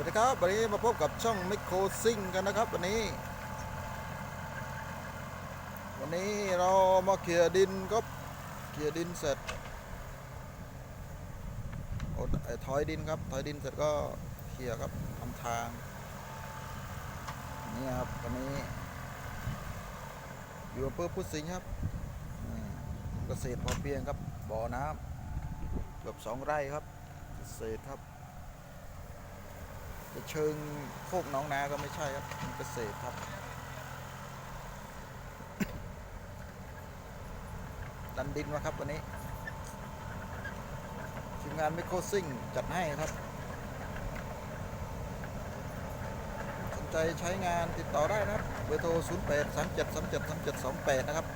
วัสดีครับ วันนี้มาพบกับช่องมิโครซิงกันนะครับ วันนี้ วันนี้เรามาเขี่ยดินก็เขี่ยดินเสร็จโอ้ถอยดินครับถอยดินเสร็จก็เขี่ยครับทำทางนี่ครับวันนี้อยู่อำเภอพุทธสิงห์ครับเกษตรพอเพียงครับบ่อน้ำเกือบสองไร่ครับเกษตรครับ จะเชิงโคกน้องนาก็ไม่ใช่ครับเป็นเกษตรครับ ดันดินมาครับวันนี้ทีมงานไมโครซิ่งจัดให้ครับ สนใจใช้งานติดต่อได้นะครับ เบอร์โทร 0 8 3 7 3 7 3 7 2 8 นะครับ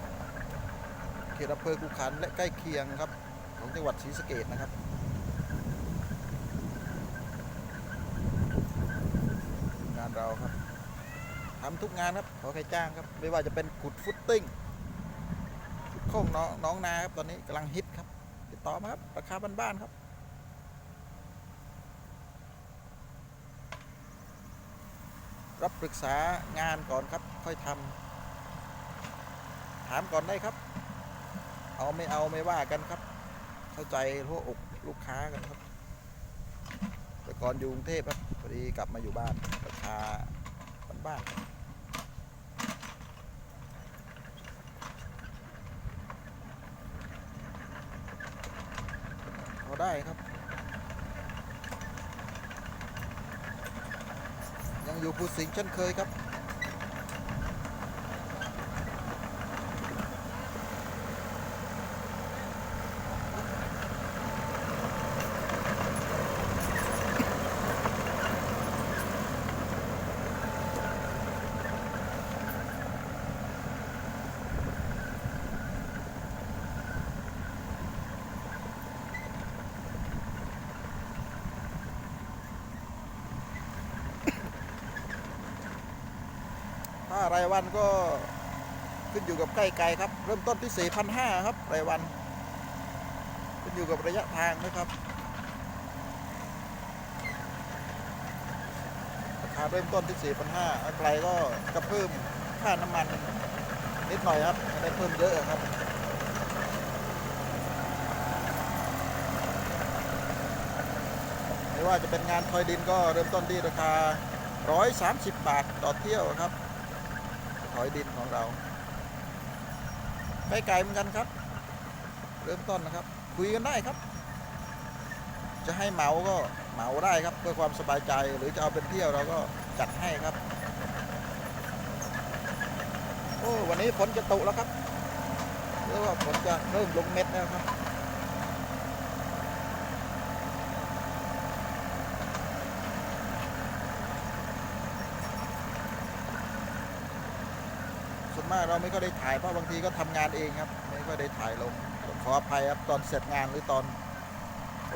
เขตอำเภอกุขันและใกล้เคียงครับ ของจังหวัดศรีสะเกดนะครับ งาน เราครับทำทุกงานครับขอใครจ้างครับ ไม่ว่าจะเป็นขุดฟุตติ้งขุดโค้งน้องน้องนาครับตอนนี้กำลังฮิตครับ ติดต่อมาครับ ราคาบ้านๆครับรับปรึกษางานก่อนครับ ค่อยทำถามก่อนได้ครับ เอาไม่เอาไม่ว่ากันครับ เข้าใจหัวอกลูกค้ากันครับ แต่ก่อนอยู่กรุงเทพครับพอดีกลับมาอยู่บ้าน บ้านๆพอได้ครับ ยังอยู่ภูสิงห์เช่นเคยครับารายวันก็ขึ้นอยู่กับใกล้ไกลครับ เริ่มต้นที่ 4,500 ครับ รายวัน ขึ้นอยู่กับระยะทางนะครับ ราคาเริ่มต้นที่ 4,500ถ้าไกลก็จะเพิ่มค่าน้ำมันนิดหน่อยครับไม่ได้เพิ่มเยอะครับไม่ว่าจะเป็นงานทอยดินก็เริ่มต้นที่ราคา 130 บาทต่อเที่ยวครับ ถอยดินของเรา ไม่ไกลเหมือนกันครับ เริ่มต้นนะครับ คุยกันได้ครับ จะให้เหมาก็เหมาได้ครับเพื่อความสบายใจหรือจะเอาเป็นเที่ยวเราก็จัดให้ครับโอ้วันนี้ฝนจะตกแล้วครับเรียกว่าฝนจะเริ่มลงเม็ดแล้วครับ มากเราไม่ก็ได้ถ่ายเพราะบางทีก็ทำงานเองครับ ไม่ก็ได้ถ่ายลงขออภัยครับตอนเสร็จงานหรือตอน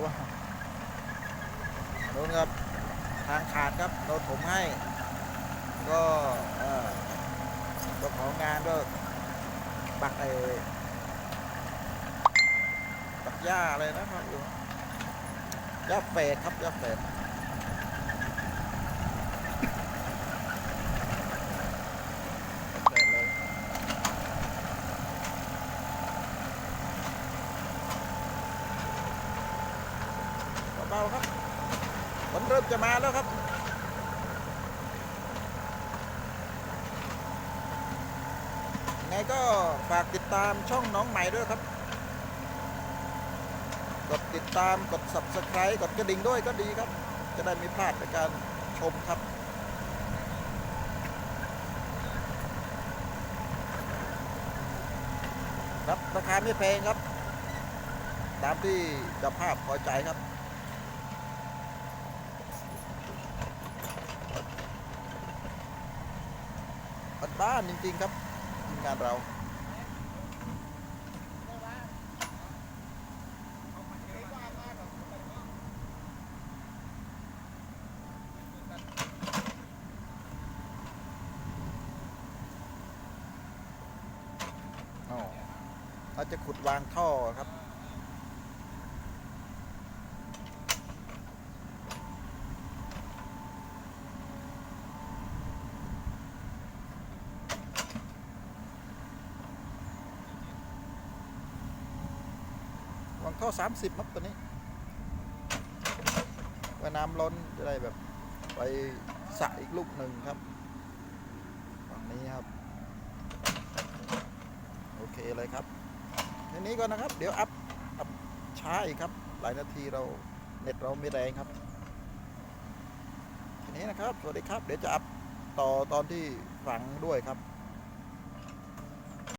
ว่าโน้นครับทางขาดครับเราถมให้ ก็เอ่อเจ้าของงานก็ปักไอ้ปักหญ้าอะไรนะครับอยู่หญ้าเฟดครับหญ้าเฟด เปิดเลย เบาครับฝนเริ่มจะมาแล้วครับไงก็ฝากติดตามช่องน้องใหม่ด้วยครับ กดติดตามกด subscribe กดกระดิ่งด้วยก็ดีครับ จะได้ไม่พลาดในการชมครับครับราคาไม่แพงครับ ตามที่เจ้าภาพพอใจครับ บ้านจริง ๆ ครับทีมงานเราอ๋อเราจะขุดวางท่อครับ วางท่อ30ครับตัวนี้เมื่อน้ำล้นจะได้แบบไปสะอีกลูกหนึ่งครับฝั่งนี้ครับ โอเคเลยครับแค่นี้ก่อนนะครับ เดี๋ยวอัพอัพช้าอีกครับ หลายนาทีเราเน็ตเราไม่แรงครับทีนี้นะครับ สวัสดีครับ เดี๋ยวจะอัพต่อตอนที่ฝังด้วยครับ